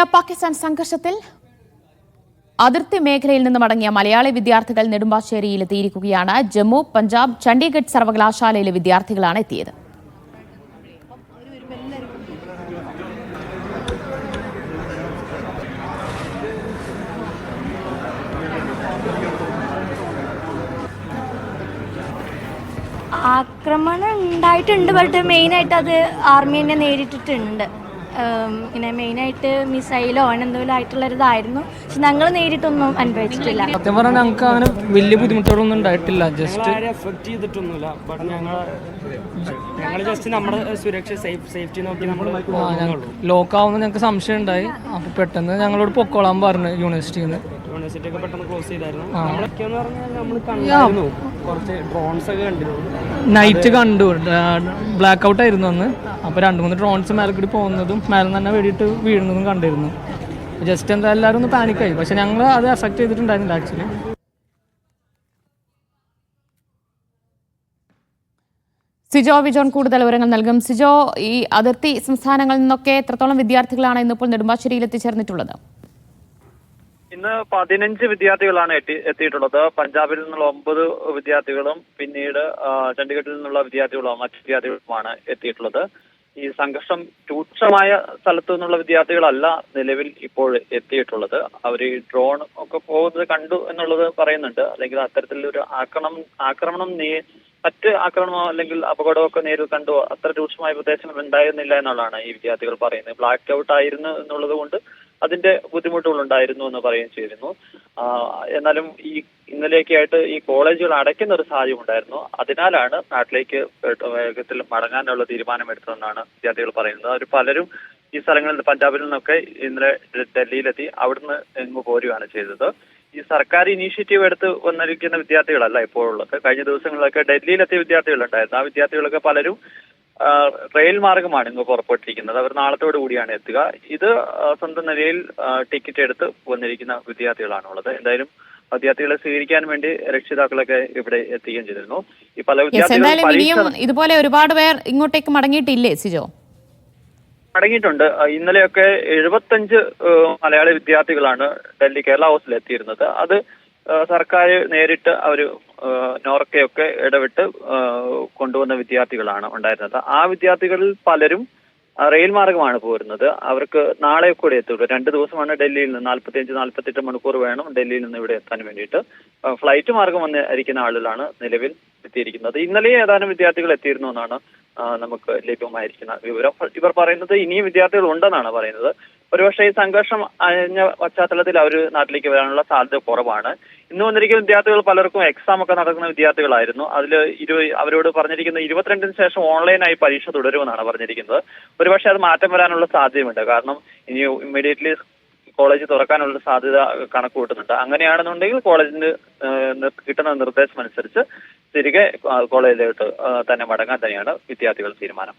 India Pakistan സംഘർഷത്തിൽ അതിർത്തി മേഖലയിൽ നിന്ന് മടങ്ങിയ മലയാളി വിദ്യാർത്ഥികൾ നെടുമ്പാശ്ശേരിയിൽ എത്തിയിരിക്കുകയാണ്. ജമ്മു പഞ്ചാബ് ചണ്ഡീഗഡ് സർവകലാശാലയിലെ വിദ്യാർത്ഥികളാണ് എത്തിയത്. ആക്രമണം ഉണ്ടായിട്ടുണ്ട് ബട്ട് മെയിനായിട്ട് അത് ആർമി തന്നെ നേരിട്ടിട്ടുണ്ട്. ഇങ്ങനെ മെയിനായിട്ട് മിസൈലോ അങ്ങനെ എന്തെങ്കിലും ആയിട്ടുള്ള ഒരിതായിരുന്നു പക്ഷെ ഞങ്ങൾ നേരിട്ടൊന്നും അനുഭവിച്ചിട്ടില്ല. സത്യം പറഞ്ഞാൽ ഞങ്ങൾക്ക് അങ്ങനെ വലിയ ബുദ്ധിമുട്ടുകളൊന്നും ഉണ്ടായിട്ടില്ല. Just effect ചെയ്തിട്ടൊന്നുമില്ല. ബട്ട് ഞങ്ങൾ ഞങ്ങൾ ജസ്റ്റ് നമ്മുടെ സുരക്ഷ സേഫ് സേഫ്റ്റി നോക്കി നമ്മൾ ലോക്ക് ആവുന്ന ഞങ്ങൾക്ക് സംശയം ഉണ്ടായി അപ്പോൾ പെട്ടെന്ന് ഞങ്ങളോട് പൊക്കോളാൻ പറഞ്ഞു യൂണിവേഴ്സിറ്റിയിൽ നിന്ന് യൂണിവേഴ്സിറ്റി ഒക്കെ പെട്ടെന്ന് ക്ലോസ് ചെയ്തായിരുന്നു. നമ്മളൊക്കെ എന്ന് പറഞ്ഞാൽ നമ്മൾ കണ്ടായിരുന്നു. കുറച്ച് ഡ്രോൺസ് ഒക്കെ കണ്ടിരുന്നു. നൈറ്റ് കണ്ടു. ബ്ലാക്ക് ഔട്ട് ആയിരുന്നു അന്ന്. അപ്പോൾ രണ്ട് മൂന്ന് ഡ്രോൺസ് മേലെ കൂടി പോകുന്നതും മേലെ തന്നെ വെടിയിട്ട് വീഴുന്നതും കണ്ടിരുന്നു. ജസ്റ്റ് എന്താ എല്ലാവരും ഒന്ന് പാനിക്കായി പക്ഷെ ഞങ്ങൾ അത് എഫക്ട് ചെയ്തിട്ടുണ്ടായിരുന്നില്ല ആക്ച്വലി സിജോ വിജോൺ കൂടുതൽ വിവരങ്ങൾ നൽകും. സിജോ ഈ അതിർത്തി സംസ്ഥാനങ്ങളിൽ നിന്നൊക്കെ എത്രത്തോളം വിദ്യാർത്ഥികളാണ് ഇന്നിപ്പോൾ നെടുമ്പാശ്ശേരിയിൽ എത്തിച്ചേർന്നിട്ടുള്ളത്? ഇന്ന് പതിനഞ്ച് വിദ്യാർത്ഥികളാണ് എത്തി എത്തിയിട്ടുള്ളത്. പഞ്ചാബിൽ നിന്നുള്ള ഒമ്പത് വിദ്യാർത്ഥികളും പിന്നീട് ചണ്ഡിഗഡിൽ നിന്നുള്ള വിദ്യാർത്ഥികളും മറ്റ് വിദ്യാർത്ഥികളുമാണ് എത്തിയിട്ടുള്ളത്. ഈ സംഘർഷം രൂക്ഷമായ സ്ഥലത്തു നിന്നുള്ള വിദ്യാർത്ഥികളല്ല നിലവിൽ ഇപ്പോൾ എത്തിയിട്ടുള്ളത്. അവർ ഈ ഡ്രോൺ ഒക്കെ പോകുന്നത് കണ്ടു എന്നുള്ളത് പറയുന്നുണ്ട്. അല്ലെങ്കിൽ അത്തരത്തിലൊരു ആക്രമണം ആക്രമണം നീ മറ്റ് ആക്രമണമോ അല്ലെങ്കിൽ അപകടമൊക്കെ നേരിൽ കണ്ടോ അത്ര രൂക്ഷമായ പ്രദേശങ്ങൾ ഉണ്ടായിരുന്നില്ല എന്നുള്ളതാണ് ഈ വിദ്യാർത്ഥികൾ പറയുന്നത്. ബ്ലാക്ക് ഔട്ട് ആയിരുന്നു എന്നുള്ളത് കൊണ്ട് അതിന്റെ ബുദ്ധിമുട്ടുകൾ ഉണ്ടായിരുന്നു എന്ന് പറയുകയും ചെയ്തിരുന്നു. എന്നാലും ഈ ഇന്നലെയൊക്കെ ആയിട്ട് ഈ കോളേജുകൾ അടയ്ക്കുന്ന ഒരു സാഹചര്യം ഉണ്ടായിരുന്നു അതിനാലാണ് നാട്ടിലേക്ക് വേഗ- വേഗത്തിൽ മടങ്ങാനുള്ള തീരുമാനമെടുത്തതെന്നാണ് വിദ്യാർത്ഥികൾ പറയുന്നത്. അവർ പലരും ഈ സ്ഥലങ്ങളിൽ പഞ്ചാബിൽ നിന്നൊക്കെ ഇന്നലെ ഡൽഹിയിലെത്തി അവിടുന്ന് എങ്ങ് പോരുകയാണ് ചെയ്തത്. ഈ സർക്കാർ ഇനീഷ്യേറ്റീവ് എടുത്ത് വന്നിരിക്കുന്ന വിദ്യാർത്ഥികളല്ല ഇപ്പോഴുള്ളത്. കഴിഞ്ഞ ദിവസങ്ങളിലൊക്കെ ഡൽഹിയിലെത്തിയ വിദ്യാർത്ഥികളുണ്ടായിരുന്നു. ആ വിദ്യാർത്ഥികളൊക്കെ പലരും റെയിൽ മാർഗമാണ് ഇന്ന് പുറപ്പെട്ടിരിക്കുന്നത്. അവർ നാളത്തോടു കൂടിയാണ് എത്തുക. ഇത് സ്വന്തം നിലയിൽ ടിക്കറ്റ് എടുത്ത് വന്നിരിക്കുന്ന വിദ്യാർത്ഥികളാണ് ഉള്ളത് എന്തായാലും വിദ്യാർത്ഥികളെ സ്വീകരിക്കാൻ വേണ്ടി രക്ഷിതാക്കളൊക്കെ ഇവിടെ എത്തുകയും ചെയ്തിരുന്നു. ഈ പല വിദ്യാർത്ഥികളും ഇതുപോലെ ഒരുപാട് പേർ ഇങ്ങോട്ടേക്ക് മടങ്ങിയിട്ടില്ലേ സിജോ? മടങ്ങിയിട്ടുണ്ട്. ഇന്നലെയൊക്കെ എഴുപത്തഞ്ച് മലയാളി വിദ്യാർത്ഥികളാണ് ഡൽഹി കേരള ഹൗസിൽ എത്തിയിരുന്നത്. അത് സർക്കാർ നേരിട്ട് അവർ നോർക്കയൊക്കെ ഇടപെട്ട് കൊണ്ടുവന്ന വിദ്യാർത്ഥികളാണ് ഉണ്ടായിരുന്നത്. ആ വിദ്യാർത്ഥികളിൽ പലരും റെയിൽ മാർഗമാണ് പോരുന്നത്. അവർക്ക് നാളെ കൂടെ എത്തുള്ളൂ. രണ്ട് ദിവസമാണ് ഡൽഹിയിൽ നിന്ന് നാൽപ്പത്തിയഞ്ച് നാൽപ്പത്തെട്ട് മണിക്കൂർ വേണം ഡൽഹിയിൽ നിന്ന് ഇവിടെ എത്താൻ വേണ്ടിയിട്ട്. ഫ്ലൈറ്റ് മാർഗം വന്നിരിക്കുന്ന ആളുകളാണ് നിലവിൽ എത്തിയിരിക്കുന്നത്. ഇന്നലെ ഏതാനും വിദ്യാർത്ഥികൾ എത്തിയിരുന്നു എന്നാണ് നമുക്ക് ലഭ്യമായിരിക്കുന്ന വിവരം. ഇവർ പറയുന്നത് ഇനിയും വിദ്യാർത്ഥികൾ ഉണ്ടെന്നാണ് പറയുന്നത്. ഒരുപക്ഷെ ഈ സംഘർഷം അഴിഞ്ഞ പശ്ചാത്തലത്തിൽ അവർ നാട്ടിലേക്ക് വരാനുള്ള സാധ്യത കുറവാണ്. ഇന്ന് വന്നിരിക്കുന്ന വിദ്യാർത്ഥികൾ പലർക്കും എക്സാം ഒക്കെ നടക്കുന്ന വിദ്യാർത്ഥികളായിരുന്നു. അതിൽ ഇരു അവരോട് പറഞ്ഞിരിക്കുന്ന ഇരുപത്തിരണ്ടിന് ശേഷം ഓൺലൈനായി പരീക്ഷ തുടരുമെന്നാണ് പറഞ്ഞിരിക്കുന്നത്. ഒരുപക്ഷെ അത് മാറ്റം വരാനുള്ള സാധ്യതയുണ്ട്. കാരണം ഇനി ഇമ്മീഡിയറ്റ്ലി കോളേജ് തുറക്കാനുള്ള സാധ്യത കണക്ക് കൂട്ടുന്നുണ്ട് അങ്ങനെയാണെന്നുണ്ടെങ്കിൽ കോളേജിന് കിട്ടുന്ന നിർദ്ദേശം അനുസരിച്ച് തിരികെ കോളേജിലോട്ട് തന്നെ മടങ്ങാൻ തന്നെയാണ് വിദ്യാർത്ഥികൾ തീരുമാനം.